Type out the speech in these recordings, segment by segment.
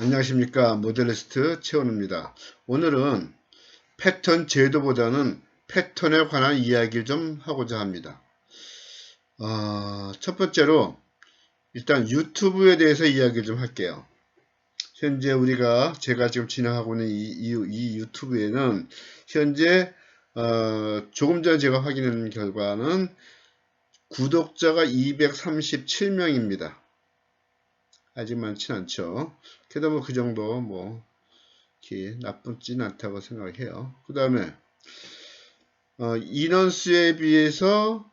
안녕하십니까 모델리스트 최원우입니다. 오늘은 패턴 제도보다는 패턴에 관한 이야기를 좀 하고자 합니다. 어, 첫 번째로 일단 유튜브에 대해서 이야기를 좀 할게요. 현재 우리가 제가 지금 진행하고 있는 이, 이, 이 유튜브에는 현재 어, 조금 전에 제가 확인한 결과는 구독자가 237명입니다. 아직 많진 않죠. 게다가 뭐 그 정도 뭐 나쁘진 않다고 생각해요. 그 다음에 어, 인원수에 비해서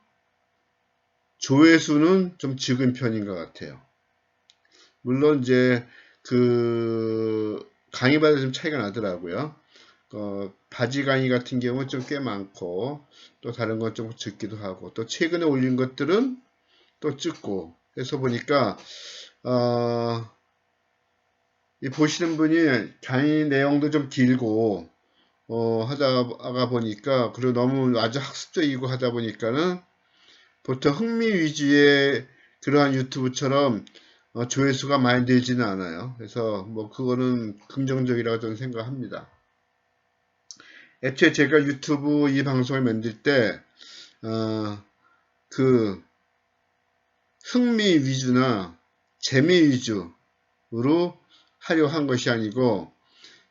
조회수는 좀 적은 편인 것 같아요. 물론 이제 그 강의마다 좀 차이가 나더라고요. 어, 바지 강의 같은 경우는 좀 꽤 많고 또 다른 건 좀 적기도 하고 또 최근에 올린 것들은 또 적고 해서 보니까 어, 이 보시는 분이 강의 내용도 좀 길고 어, 하다가 보니까 그리고 너무 아주 학습적이고 하다 보니까는 보통 흥미 위주의 그러한 유튜브처럼 어, 조회수가 많이 늘지는 않아요. 그래서 뭐 그거는 긍정적이라고 저는 생각합니다. 애초에 제가 유튜브 이 방송을 만들 때, 어, 그, 흥미 위주나 재미 위주로 하려 한 것이 아니고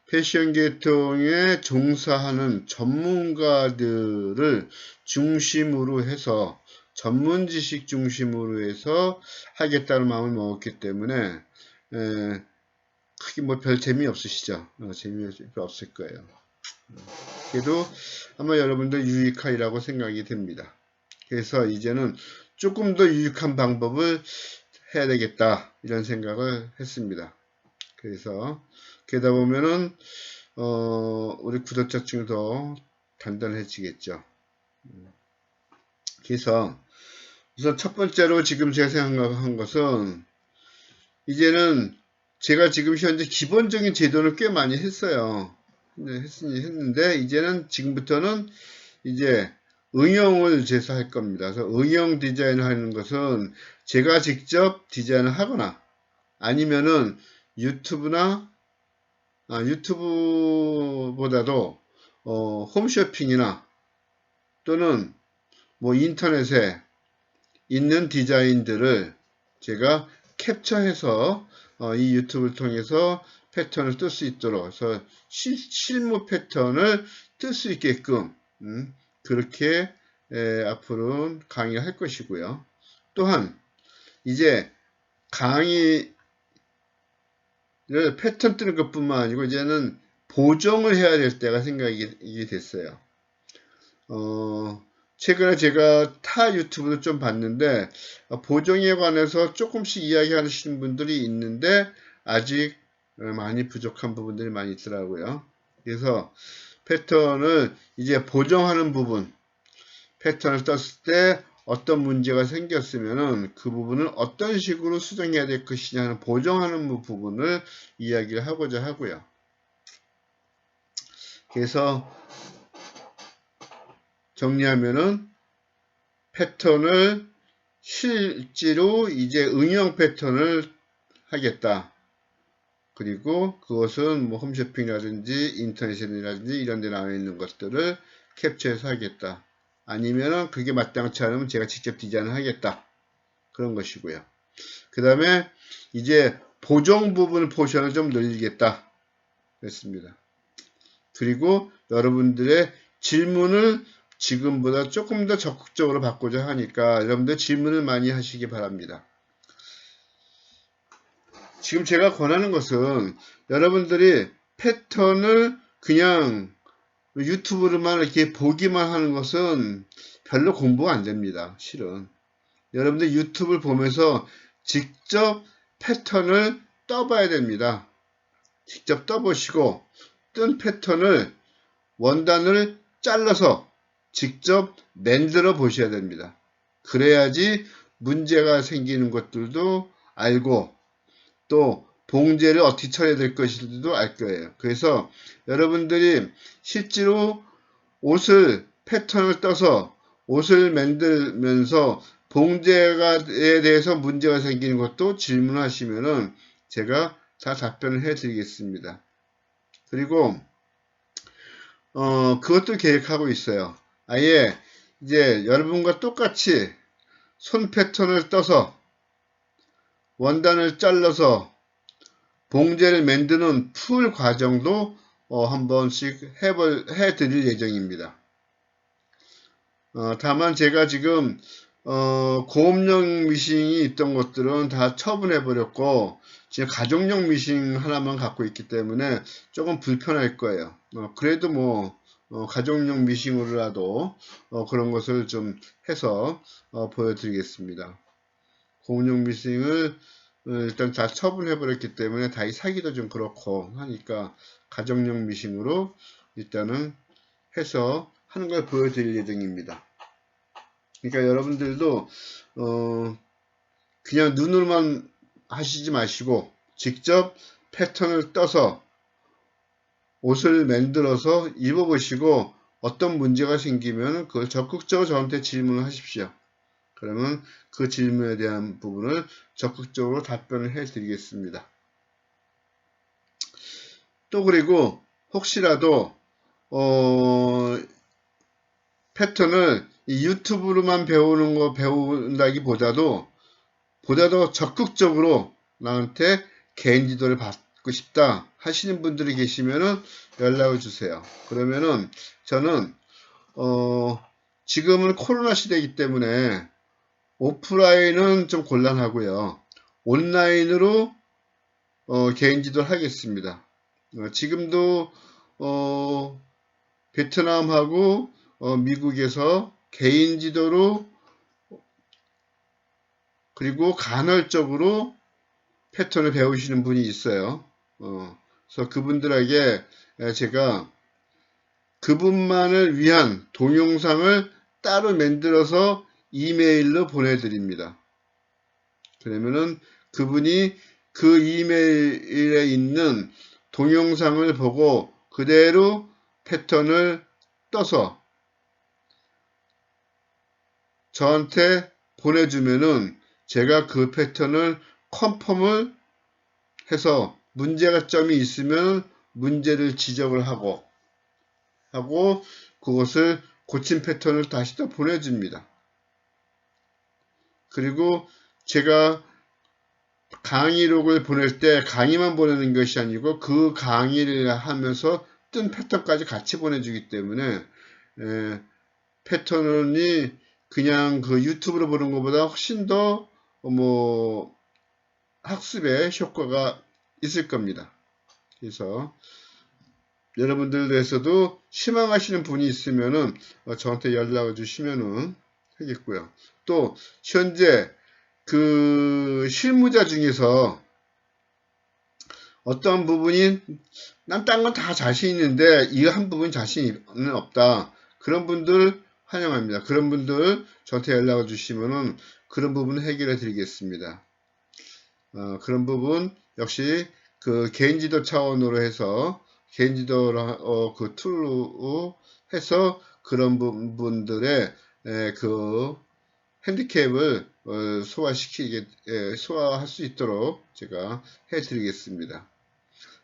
패션 계통에 종사하는 전문가들을 중심으로 해서 전문 지식 중심으로 해서 하겠다는 마음을 먹었기 때문에 에, 크게 뭐 별 재미 없으시죠? 어, 재미 없을 거예요. 그래도 아마 여러분들 유익하리라고 생각이 됩니다. 그래서 이제는 조금 더 유익한 방법을 해야 되겠다 이런 생각을 했습니다. 그래서 게다 보면은 어, 우리 구독자층이 더 단단해지겠죠. 그래서 우선 첫 번째로 지금 제가 생각한 것은 이제는 제가 지금 현재 기본적인 제도를 꽤 많이 했어요. 했으니 했는데 이제는 지금부터는 이제 응용을 제시할 겁니다. 그래서 응용 디자인을 하는 것은 제가 직접 디자인을 하거나 아니면은 유튜브나 아, 유튜브보다도 어, 홈쇼핑이나 또는 뭐 인터넷에 있는 디자인들을 제가 캡처해서 어, 이 유튜브를 통해서 패턴을 뜰 수 있도록 그래서 실, 실무 패턴을 뜰 수 있게끔 음, 그렇게 에, 앞으로 강의를 할 것이고요. 또한 이제 강의를 패턴 뜨는 것뿐만 아니고 이제는 보정을 해야 될 때가 생각이 됐어요. 어, 최근에 제가 타 유튜브도 좀 봤는데 보정에 관해서 조금씩 이야기하시는 분들이 있는데 아직 많이 부족한 부분들이 많이 있더라고요. 그래서 패턴을 이제 보정하는 부분 패턴을 떴을 때 어떤 문제가 생겼으면은 그 부분을 어떤 식으로 수정해야 될 것이냐 하는 보정하는 부분을 이야기를 하고자 하고요. 그래서 정리하면은 패턴을 실제로 이제 응용 패턴을 하겠다. 그리고 그것은 뭐 홈쇼핑이라든지 인터넷이라든지 이런 데 나와 있는 것들을 캡처해서 하겠다. 아니면은 그게 마땅치 않으면 제가 직접 디자인을 하겠다. 그런 것이고요. 그 다음에 이제 보정 부분 포션을 좀 늘리겠다. 그랬습니다. 그리고 여러분들의 질문을 지금보다 조금 더 적극적으로 받고자 하니까 여러분들 질문을 많이 하시기 바랍니다. 지금 제가 권하는 것은 여러분들이 패턴을 그냥 유튜브로만 이렇게 보기만 하는 것은 별로 공부가 안 됩니다. 실은. 여러분들 유튜브를 보면서 직접 패턴을 떠봐야 됩니다. 직접 떠보시고 뜬 패턴을 원단을 잘라서 직접 만들어 보셔야 됩니다. 그래야지 문제가 생기는 것들도 알고 또 봉제를 어떻게 처리해야 될 것인지도 알 거예요. 그래서 여러분들이 실제로 옷을 패턴을 떠서 옷을 만들면서 봉제에 대해서 문제가 생기는 것도 질문하시면은 제가 다 답변을 해 드리겠습니다. 그리고 어, 그것도 계획하고 있어요. 아예 이제 여러분과 똑같이 손 패턴을 떠서 원단을 잘라서 봉제를 만드는 풀 과정도 어, 한 번씩 해볼, 해드릴 예정입니다. 어, 다만 제가 지금 어, 고업용 미싱이 있던 것들은 다 처분해 버렸고 지금 가정용 미싱 하나만 갖고 있기 때문에 조금 불편할 거예요. 어, 그래도 뭐 어, 가정용 미싱으로라도 어, 그런 것을 좀 해서 어, 보여드리겠습니다. 고업용 미싱을 어, 일단 다 처분해 버렸기 때문에 다시 사기도 좀 그렇고 하니까 가정용 미싱으로 일단은 해서 하는 걸 보여드릴 예정입니다. 그러니까 여러분들도 어 그냥 눈으로만 하시지 마시고 직접 패턴을 떠서 옷을 만들어서 입어보시고 어떤 문제가 생기면 그걸 적극적으로 저한테 질문을 하십시오. 그러면 그 질문에 대한 부분을 적극적으로 답변을 해 드리겠습니다. 또 그리고 혹시라도 어 패턴을 유튜브로만 배우는 거 배운다기보다도 보다도 적극적으로 나한테 개인 지도를 받고 싶다 하시는 분들이 계시면은 연락을 주세요. 그러면은 저는 어 지금은 코로나 시대이기 때문에 오프라인은 좀 곤란하고요. 온라인으로 어 개인 지도를 하겠습니다. 어 지금도 어 베트남하고 어 미국에서 개인 지도로 그리고 간헐적으로 패턴을 배우시는 분이 있어요. 어, 그래서 그분들에게 제가 그분만을 위한 동영상을 따로 만들어서 이메일로 보내드립니다. 그러면은 그분이 그 이메일에 있는 동영상을 보고 그대로 패턴을 떠서 저한테 보내주면은 제가 그 패턴을 컨펌을 해서 문제가 점이 있으면 문제를 지적을 하고 하고 그것을 고친 패턴을 다시 또 보내줍니다. 그리고 제가 강의록을 보낼 때 강의만 보내는 것이 아니고 그 강의를 하면서 뜬 패턴까지 같이 보내주기 때문에 에, 패턴이 그냥 그 유튜브로 보는 것보다 훨씬 더 뭐 학습에 효과가 있을 겁니다. 그래서 여러분들 에서도 희망하시는 분이 있으면은 어, 저한테 연락을 주시면은 하겠고요. 또 현재 그 실무자 중에서 어떤 부분이 난 딴 건 다 자신 있는데 이 한 부분 자신이 없다. 그런 분들 환영합니다. 그런 분들 저한테 연락을 주시면은 그런 부분 해결해 드리겠습니다. 어, 그런 부분 역시 그 개인 지도 차원으로 해서 개인 지도 어, 그 툴로 해서 그런 부분들의 에, 그 핸디캡을 어, 소화시키게 에, 소화할 수 있도록 제가 해드리겠습니다.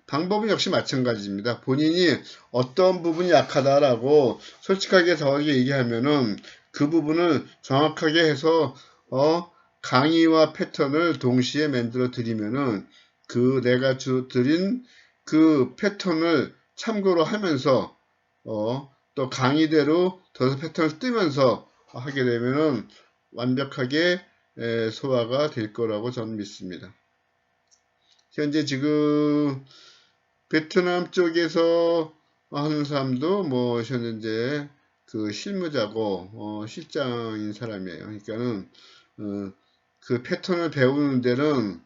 방법은 역시 마찬가지입니다. 본인이 어떤 부분이 약하다라고 솔직하게 저에게 얘기하면은 그 부분을 정확하게 해서 어 강의와 패턴을 동시에 만들어 드리면은 그 내가 주 드린 그 패턴을 참고로 하면서 어 또 강의대로 더 패턴을 뜨면서 하게 되면은 완벽하게 에, 소화가 될 거라고 저는 믿습니다. 현재 지금 베트남 쪽에서 하는 사람도 뭐 현재 그 실무자고 어, 실장인 사람이에요. 그러니까는 어, 그 패턴을 배우는 데는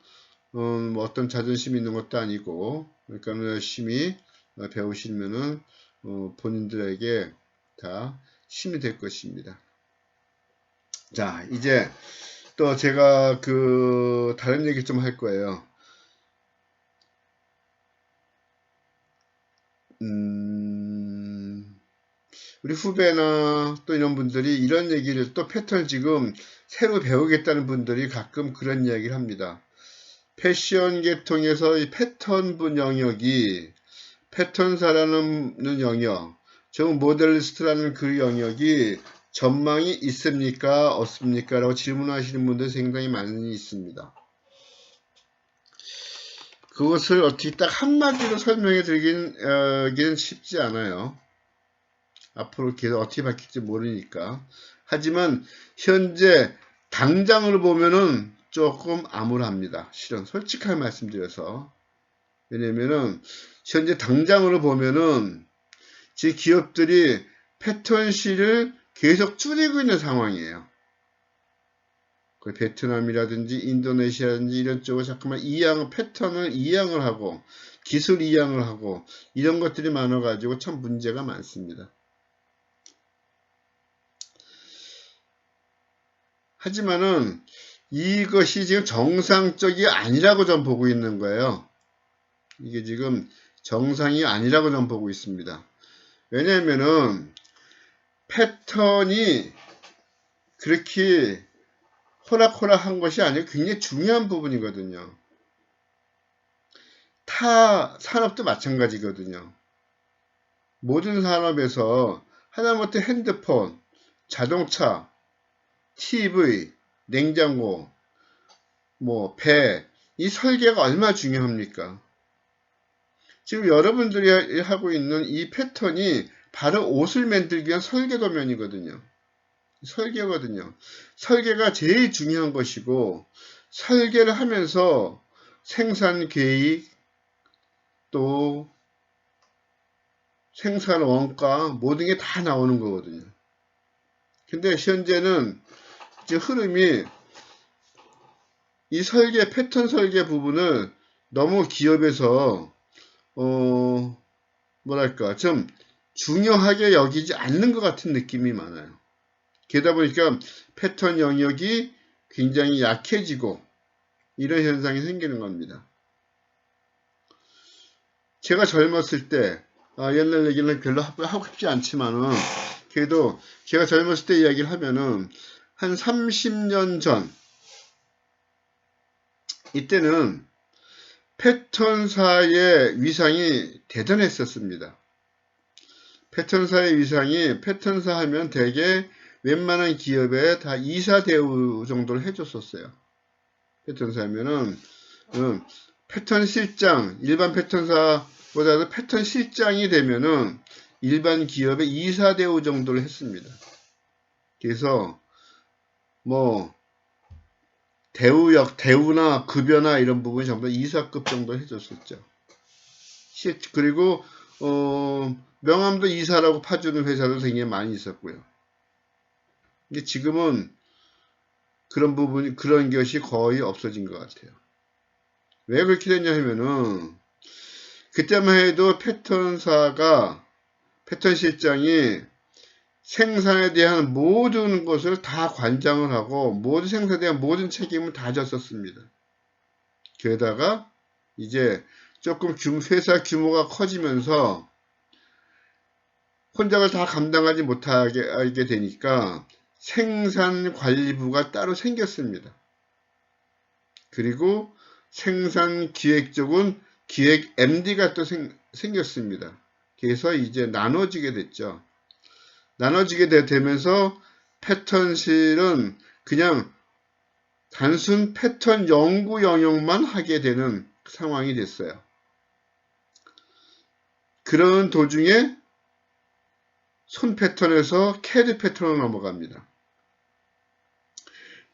어, 뭐 어떤 자존심이 있는 것도 아니고 그러니까 열심히 배우시면은 어, 본인들에게 다 힘이 될 것입니다. 자 이제 또 제가 그 다른 얘기 좀 할 거예요. 음, 우리 후배나 또 이런 분들이 이런 얘기를 또 패턴 지금 새로 배우겠다는 분들이 가끔 그런 이야기를 합니다. 패션 계통에서 이 패턴 분 영역이 패턴사라는 영역, 즉 모델리스트라는 그 영역이 전망이 있습니까? 없습니까? 라고 질문하시는 분들 상당히 많이 있습니다. 그것을 어떻게 딱 한마디로 설명해 드리기는 쉽지 않아요. 앞으로 계속 어떻게 바뀔지 모르니까. 하지만 현재 당장으로 보면은 조금 암울합니다. 실은 솔직하게 말씀드려서. 왜냐면은 현재 당장으로 보면은 제 기업들이 패턴시를 계속 줄이고 있는 상황이에요. 그 베트남이라든지 인도네시아라든지 이런 쪽을 자꾸만 이양 패턴을 이양을 하고 기술 이양을 하고 이런 것들이 많아 가지고 참 문제가 많습니다. 하지만은 이것이 지금 정상적이 아니라고 전 보고 있는 거예요. 이게 지금 정상이 아니라고 전 보고 있습니다. 왜냐면은 패턴이 그렇게 호락호락한 것이 아니고 굉장히 중요한 부분이거든요. 타 산업도 마찬가지거든요. 모든 산업에서 하다못해 핸드폰, 자동차, TV, 냉장고, 뭐 배, 이 설계가 얼마나 중요합니까? 지금 여러분들이 하고 있는 이 패턴이 바로 옷을 만들기 위한 설계 도면이거든요. 설계거든요. 설계가 제일 중요한 것이고 설계를 하면서 생산 계획 또 생산 원가 모든 게 다 나오는 거거든요. 근데 현재는 이제 흐름이 이 설계 패턴 설계 부분을 너무 기업에서 어 뭐랄까 좀 중요하게 여기지 않는 것 같은 느낌이 많아요. 게다 보니까 패턴 영역이 굉장히 약해지고 이런 현상이 생기는 겁니다. 제가 젊었을 때 아, 옛날 얘기는 별로 하고 싶지 않지만은 그래도 제가 젊었을 때 이야기를 하면은 한 30년 전 이때는 패턴사의 위상이 대단했었습니다. 패턴사의 위상이 패턴사 하면 대개 웬만한 기업에 다 이사 대우 정도를 해줬었어요. 패턴사 하면은 음, 패턴 실장, 일반 패턴사보다도 패턴 실장이 되면은 일반 기업에 이사 대우 정도를 했습니다. 그래서 뭐 대우역, 대우나 급여나 이런 부분이 전부 다 이사급 정도 해줬었죠. 그리고 어, 명함도 이사라고 파주는 회사도 굉장히 많이 있었고요. 근데 지금은 그런 부분이 그런 것이 거의 없어진 것 같아요. 왜 그렇게 됐냐 하면은 그때만 해도 패턴사가 패턴 실장이 생산에 대한 모든 것을 다 관장을 하고 모든 생산에 대한 모든 책임을 다 졌었습니다. 게다가 이제 조금 회사 규모가 커지면서 혼자를 다 감당하지 못하게 되니까 생산관리부가 따로 생겼습니다. 그리고 생산기획 쪽은 기획 MD가 또 생, 생겼습니다. 그래서 이제 나눠지게 됐죠. 나눠지게 되면서 패턴실은 그냥 단순 패턴 연구 영역만 하게 되는 상황이 됐어요. 그런 도중에 손 패턴에서 캐드 패턴으로 넘어갑니다.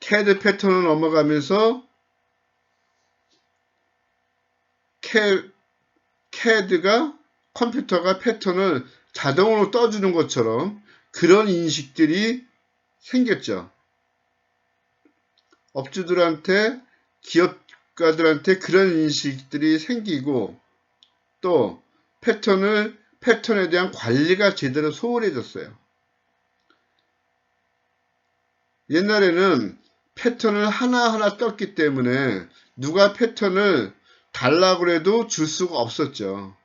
캐드 패턴을 넘어가면서 캐, 캐드가 컴퓨터가 패턴을 자동으로 떠주는 것처럼 그런 인식들이 생겼죠. 업주들한테 기업가들한테 그런 인식들이 생기고 또 패턴을 패턴에 대한 관리가 제대로 소홀해졌어요. 옛날에는 패턴을 하나하나 떴기 때문에 누가 패턴을 달라고 해도 줄 수가 없었죠.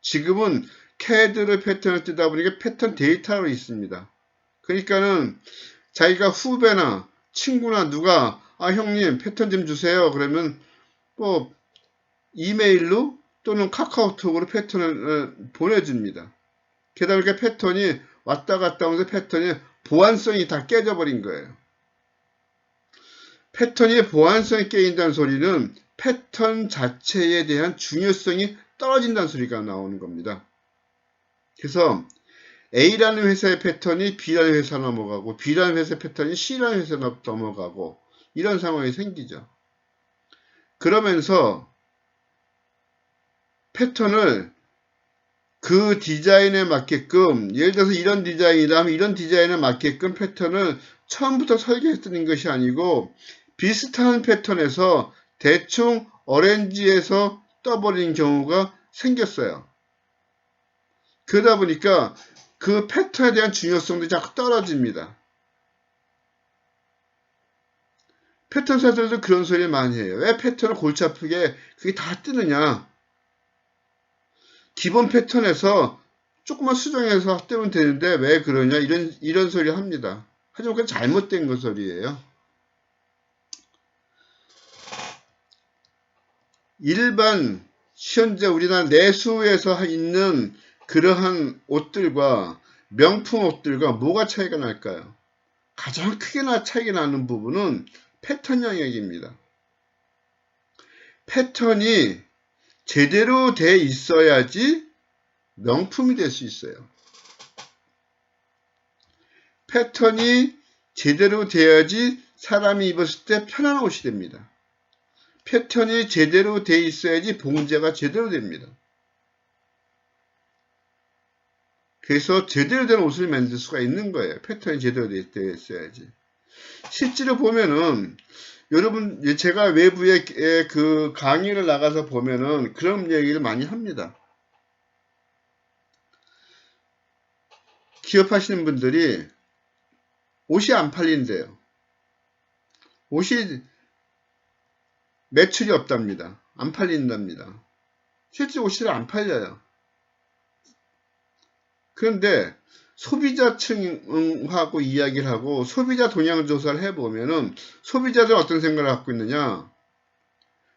지금은 캐드를 패턴을 뜨다 보니까 패턴 데이터로 있습니다. 그러니까는 자기가 후배나 친구나 누가 아 형님 패턴 좀 주세요 그러면 뭐 이메일로 또는 카카오톡으로 패턴을 어, 보내줍니다. 게다가 이렇게 패턴이 왔다 갔다 하면서 패턴이 보안성이 다 깨져버린 거예요. 패턴이 보안성이 깨진다는 소리는 패턴 자체에 대한 중요성이 떨어진다는 소리가 나오는 겁니다. 그래서 A라는 회사의 패턴이 B라는 회사 넘어가고 B라는 회사의 패턴이 C라는 회사 넘어가고 이런 상황이 생기죠. 그러면서 패턴을 그 디자인에 맞게끔 예를 들어서 이런 디자인이다 하면 이런 디자인에 맞게끔 패턴을 처음부터 설계했던 것이 아니고 비슷한 패턴에서 대충 어렌지에서 떠버린 경우가 생겼어요. 그러다 보니까 그 패턴에 대한 중요성도 자꾸 떨어집니다. 패턴사들도 그런 소리 많이 해요. 왜 패턴을 골치 아프게 그게 다 뜨느냐? 기본 패턴에서 조금만 수정해서 뜨면 되는데 왜 그러냐? 이런 이런 소리 합니다. 하지만 그건 잘못된 거 소리예요. 일반 현재 우리나라 내수에서 있는 그러한 옷들과 명품 옷들과 뭐가 차이가 날까요? 가장 크게 나 차이가 나는 부분은 패턴 영역입니다. 패턴이 제대로 돼 있어야지 명품이 될 수 있어요. 패턴이 제대로 돼야지 사람이 입었을 때 편한 옷이 됩니다. 패턴이 제대로 돼 있어야지 봉제가 제대로 됩니다. 그래서 제대로 된 옷을 만들 수가 있는 거예요. 패턴이 제대로 되어 있어야지. 실제로 보면은 여러분 제가 외부에 그 강의를 나가서 보면은 그런 얘기를 많이 합니다. 기업하시는 분들이 옷이 안 팔린대요. 옷이 매출이 없답니다. 안 팔린답니다. 실제 옷이 안 팔려요. 그런데 소비자층하고 이야기를 하고 소비자 동향 조사를 해보면은 소비자들 어떤 생각을 갖고 있느냐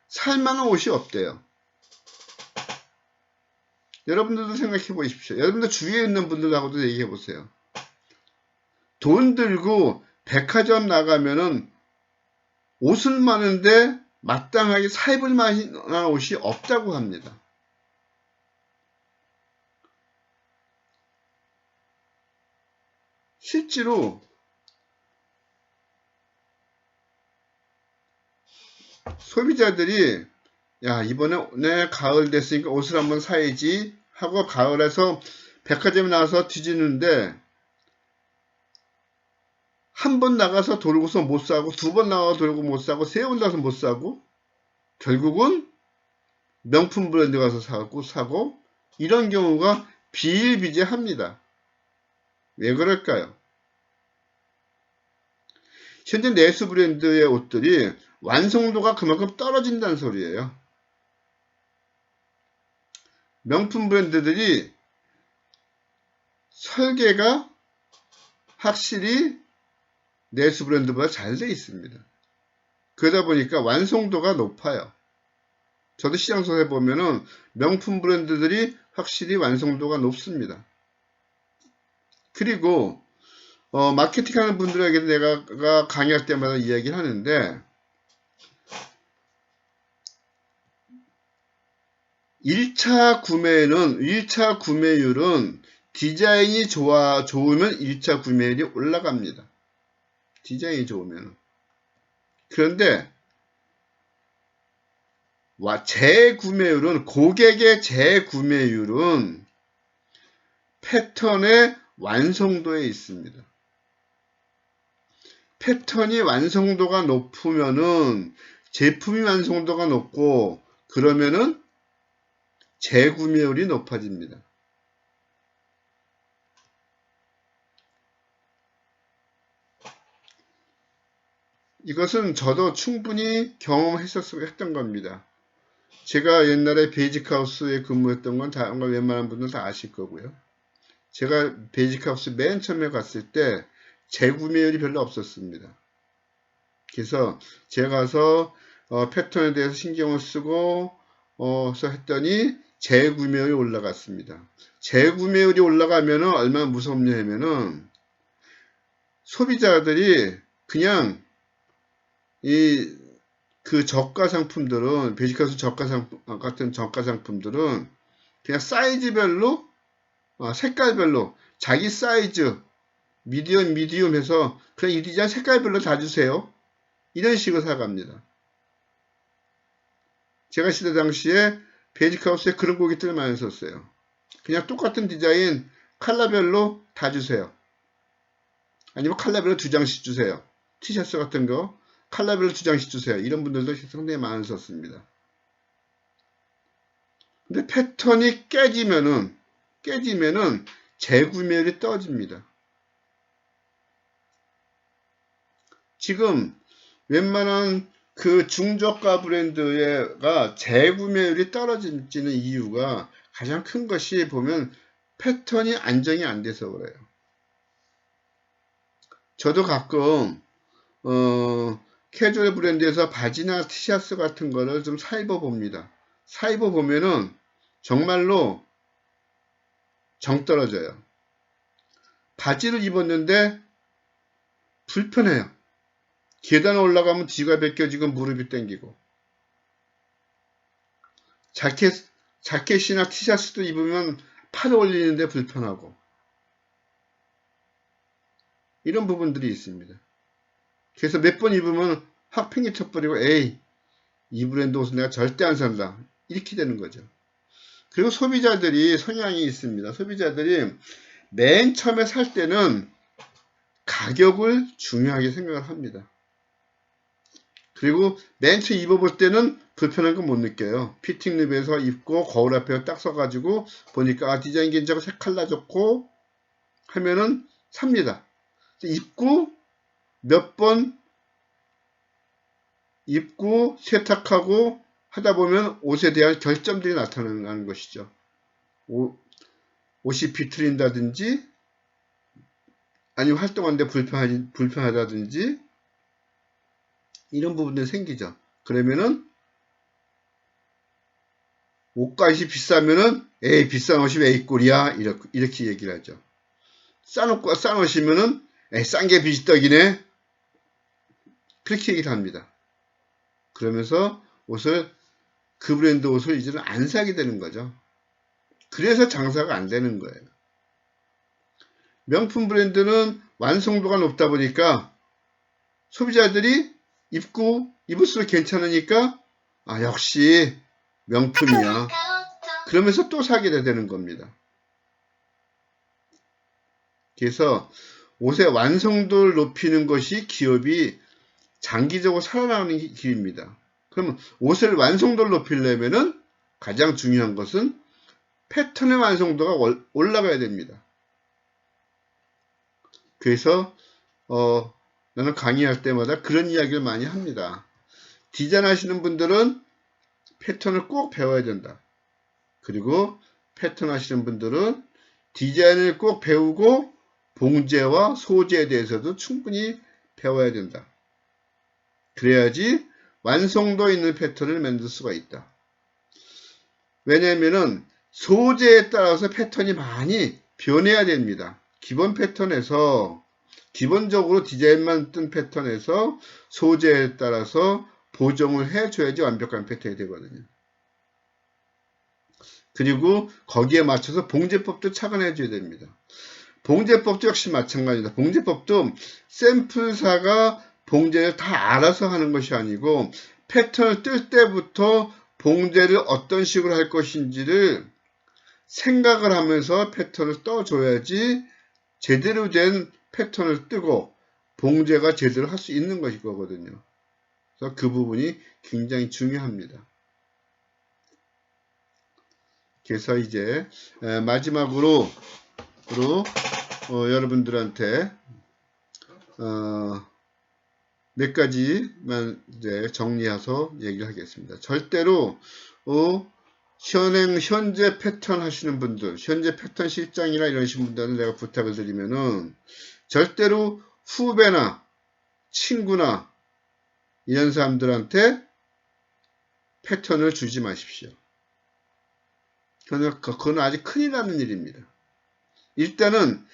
살만한 옷이 없대요. 여러분들도 생각해 보십시오. 여러분들 주위에 있는 분들하고도 얘기해 보세요. 돈 들고 백화점 나가면은 옷은 많은데 마땅하게 사 입을 만한 옷이 없다고 합니다. 실제로 소비자들이 야 이번에 내 가을 됐으니까 옷을 한번 사야지 하고 가을에서 백화점에 나가서 뒤지는데 한 번 나가서 돌고서 못 사고 두 번 나가서 돌고 못 사고 세 번 나가서 못 사고 결국은 명품 브랜드 가서 사고 사고 이런 경우가 비일비재합니다. 왜 그럴까요? 현재 내수 브랜드의 옷들이 완성도가 그만큼 떨어진다는 소리예요. 명품 브랜드들이 설계가 확실히 내수 브랜드보다 잘 돼 있습니다. 그러다 보니까 완성도가 높아요. 저도 시장소에 보면은 명품 브랜드들이 확실히 완성도가 높습니다. 그리고 어, 마케팅 하는 분들에게 내가 강의할 때마다 이야기를 하는데 1차 구매는 1차 구매율은 디자인이 좋아 좋으면 1차 구매율이 올라갑니다. 디자인이 좋으면 그런데 와 재구매율은 고객의 재구매율은 패턴의 완성도에 있습니다. 패턴이 완성도가 높으면은 제품이 완성도가 높고 그러면은 재구매율이 높아집니다. 이것은 저도 충분히 경험했었 했던 겁니다. 제가 옛날에 베이직하우스에 근무했던 건 다, 웬만한 분들 다 아실 거고요. 제가 베이직하우스 맨 처음에 갔을 때 재구매율이 별로 없었습니다. 그래서 제가 가서 어, 패턴에 대해서 신경을 쓰고 어, 서 했더니 재구매율이 올라갔습니다. 재구매율이 올라가면은 얼마나 무섭냐면은 소비자들이 그냥 이 그 저가 상품들은 베이직하우스 저가 상품 같은 저가 상품들은 그냥 사이즈별로 어, 색깔별로 자기 사이즈 미디엄 미디움 해서 그냥 이 디자인 색깔별로 다 주세요. 이런 식으로 사갑니다. 제가 시대 당시에 베이직하우스에 그런 고객들 많이 썼어요. 그냥 똑같은 디자인 컬러별로 다 주세요. 아니면 컬러별로 두 장씩 주세요. 티셔츠 같은 거 컬러별로 두 장씩 주세요. 이런 분들도 상당히 많이 썼습니다. 근데 패턴이 깨지면은 깨지면은 재구매율이 떨어집니다. 지금 웬만한 그 중저가 브랜드가 재구매율이 떨어지는 이유가 가장 큰 것이 보면 패턴이 안정이 안 돼서 그래요. 저도 가끔 어, 캐주얼 브랜드에서 바지나 티셔츠 같은 거를 좀 사입어 봅니다. 사입어 보면은 정말로 정 떨어져요. 바지를 입었는데 불편해요. 계단 올라가면 뒤가 벗겨지고 무릎이 땡기고 자켓, 자켓이나 티셔츠도 입으면 팔 올리는데 불편하고 이런 부분들이 있습니다. 그래서 몇 번 입으면 확 팽이 쳐버리고 에이 이 브랜드 옷은 내가 절대 안 산다 이렇게 되는 거죠. 그리고 소비자들이 성향이 있습니다. 소비자들이 맨 처음에 살 때는 가격을 중요하게 생각을 합니다. 그리고 맨 처음 입어볼 때는 불편한 거못 느껴요. 피팅 립에서 입고 거울 앞에 딱 서가지고 보니까 아, 디자인 괜찮고 색깔 나 좋고 하면은 삽니다. 입고 몇 번 입고 세탁하고 하다 보면 옷에 대한 결점들이 나타나는 것이죠. 옷, 옷이 비틀린다든지 아니면 활동하는데 불편하, 불편하다든지 이런 부분들이 생기죠. 그러면은 옷값이 비싸면은 에이 비싼 옷이 왜이 꼴이야 이렇게, 이렇게 얘기를 하죠. 싼 옷과 싼 옷이면은 에이 싼 게 비지떡이네 그렇게 얘기를 합니다. 그러면서 옷을 그 브랜드 옷을 이제는 안 사게 되는 거죠. 그래서 장사가 안 되는 거예요. 명품 브랜드는 완성도가 높다 보니까 소비자들이 입고 입을수록 괜찮으니까 아 역시 명품이야. 그러면서 또 사게 되는 겁니다. 그래서 옷의 완성도를 높이는 것이 기업이 장기적으로 살아나가는 길입니다. 그러면 옷을 완성도를 높이려면은 가장 중요한 것은 패턴의 완성도가 올라가야 됩니다. 그래서 어, 나는 강의할 때마다 그런 이야기를 많이 합니다. 디자인 하시는 분들은 패턴을 꼭 배워야 된다. 그리고 패턴 하시는 분들은 디자인을 꼭 배우고 봉제와 소재에 대해서도 충분히 배워야 된다. 그래야지 완성도 있는 패턴을 만들 수가 있다. 왜냐하면 소재에 따라서 패턴이 많이 변해야 됩니다. 기본 패턴에서 기본적으로 디자인만 뜬 패턴에서 소재에 따라서 보정을 해줘야지 완벽한 패턴이 되거든요. 그리고 거기에 맞춰서 봉제법도 착안해줘야 됩니다. 봉제법도 역시 마찬가지입니다. 봉제법도 샘플사가 봉제를 다 알아서 하는 것이 아니고 패턴을 뜰 때부터 봉제를 어떤 식으로 할 것인지를 생각을 하면서 패턴을 떠줘야지 제대로 된 패턴을 뜨고 봉제가 제대로 할 수 있는 것일 거거든요. 그래서 그 부분이 굉장히 중요합니다. 그래서 이제 마지막으로 어, 여러분들한테 어, 몇 가지만 이제 정리해서 얘기를 하겠습니다. 절대로 어, 현행 현재 패턴 하시는 분들, 현재 패턴 실장이나 이러신 분들은 내가 부탁을 드리면은 절대로 후배나 친구나 이런 사람들한테 패턴을 주지 마십시오. 그건, 아주 큰일 나는 일입니다. 일단은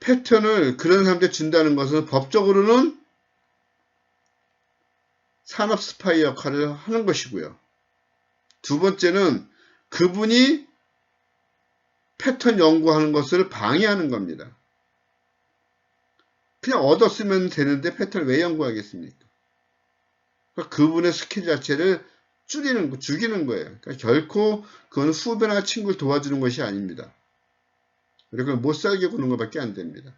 패턴을 그런 사람한테 준다는 것은 법적으로는 산업 스파이 역할을 하는 것이고요. 두 번째는 그분이 패턴 연구하는 것을 방해하는 겁니다. 그냥 얻었으면 되는데 패턴을 왜 연구하겠습니까? 그러니까 그분의 스킬 자체를 줄이는, 거, 죽이는 거예요. 그러니까 결코 그건 후배나 친구를 도와주는 것이 아닙니다. 그리고 못 살게 구는 것밖에 안 됩니다.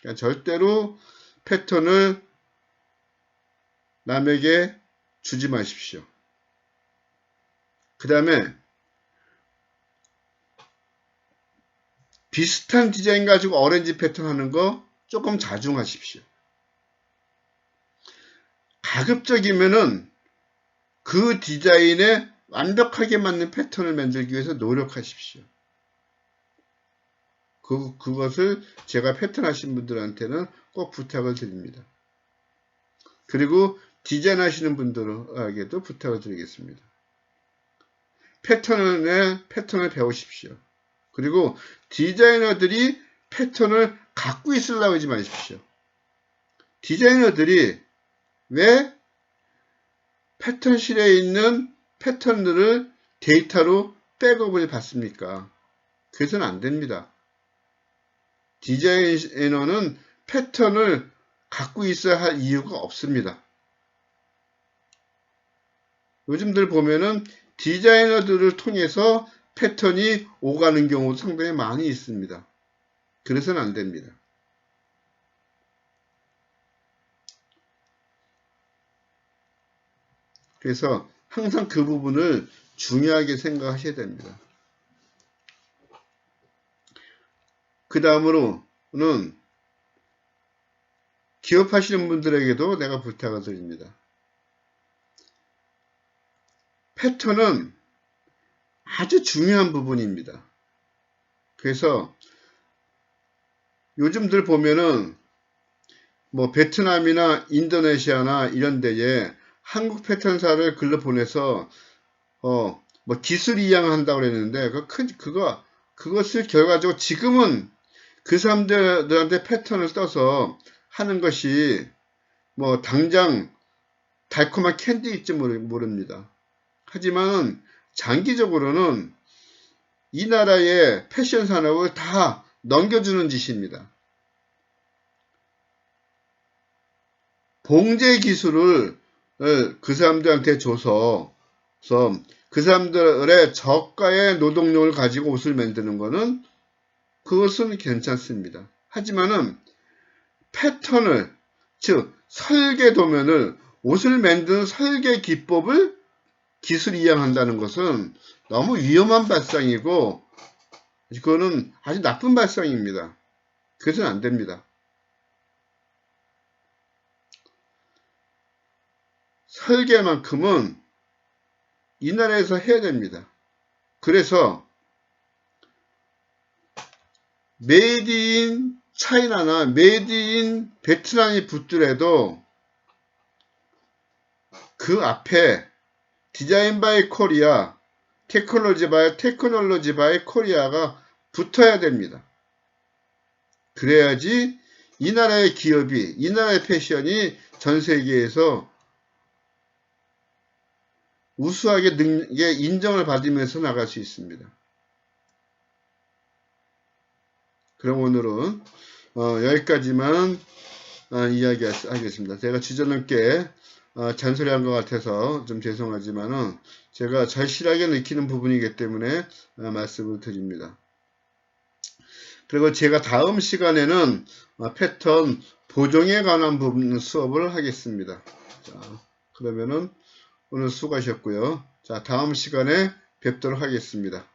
그러니까 절대로 패턴을 남에게 주지 마십시오. 그 다음에 비슷한 디자인 가지고 어렌지 패턴 하는 거 조금 자중하십시오. 가급적이면은 그 디자인에 완벽하게 맞는 패턴을 만들기 위해서 노력하십시오. 그, 그것을 제가 패턴 하신 분들한테는 꼭 부탁을 드립니다. 그리고 디자인 하시는 분들에게도 부탁을 드리겠습니다. 패턴을, 패턴을 배우십시오. 그리고 디자이너들이 패턴을 갖고 있으려고 하지 마십시오. 디자이너들이 왜 패턴실에 있는 패턴들을 데이터로 백업을 받습니까? 그래서는 안 됩니다. 디자이너는 패턴을 갖고 있어야 할 이유가 없습니다. 요즘들 보면은 디자이너들을 통해서 패턴이 오가는 경우도 상당히 많이 있습니다. 그래서는 안 됩니다. 그래서 항상 그 부분을 중요하게 생각하셔야 됩니다. 그 다음으로는 기업하시는 분들에게도 내가 부탁을 드립니다. 패턴은 아주 중요한 부분입니다. 그래서 요즘들 보면은 뭐 베트남이나 인도네시아나 이런 데에 한국 패턴사를 글로 보내서 어 뭐 기술 이양한다고 그랬는데 그큰 그거 그것을 결과적으로 지금은 그 사람들한테 패턴을 써서 하는 것이 뭐 당장 달콤한 캔디일지 모릅니다. 하지만 장기적으로는 이 나라의 패션 산업을 다 넘겨주는 짓입니다. 봉제 기술을 그 사람들한테 줘서 그 사람들의 저가의 노동력을 가지고 옷을 만드는 것은 그것은 괜찮습니다. 하지만은 패턴을 즉 설계 도면을 옷을 만드는 설계 기법을 기술 이양한다는 것은 너무 위험한 발상이고 그거는 아주 나쁜 발상입니다. 그래서는 안 됩니다. 설계만큼은 이 나라에서 해야 됩니다. 그래서 메이드 인 차이나나 메이드 인 베트남이 붙더라도 그 앞에 디자인 바이 코리아, 테크놀로지 바이 테크놀로지 바이 코리아가 붙어야 됩니다. 그래야지 이 나라의 기업이, 이 나라의 패션이 전 세계에서 우수하게 능, 인정을 받으면서 나갈 수 있습니다. 그럼 오늘은 어, 여기까지만 어, 이야기하겠습니다. 제가 주저넘게 어, 잔소리한 것 같아서 좀 죄송하지만은 제가 절실하게 느끼는 부분이기 때문에 어, 말씀을 드립니다. 그리고 제가 다음 시간에는 어, 패턴 보정에 관한 부분 수업을 하겠습니다. 자, 그러면은 오늘 수고하셨고요. 자, 다음 시간에 뵙도록 하겠습니다.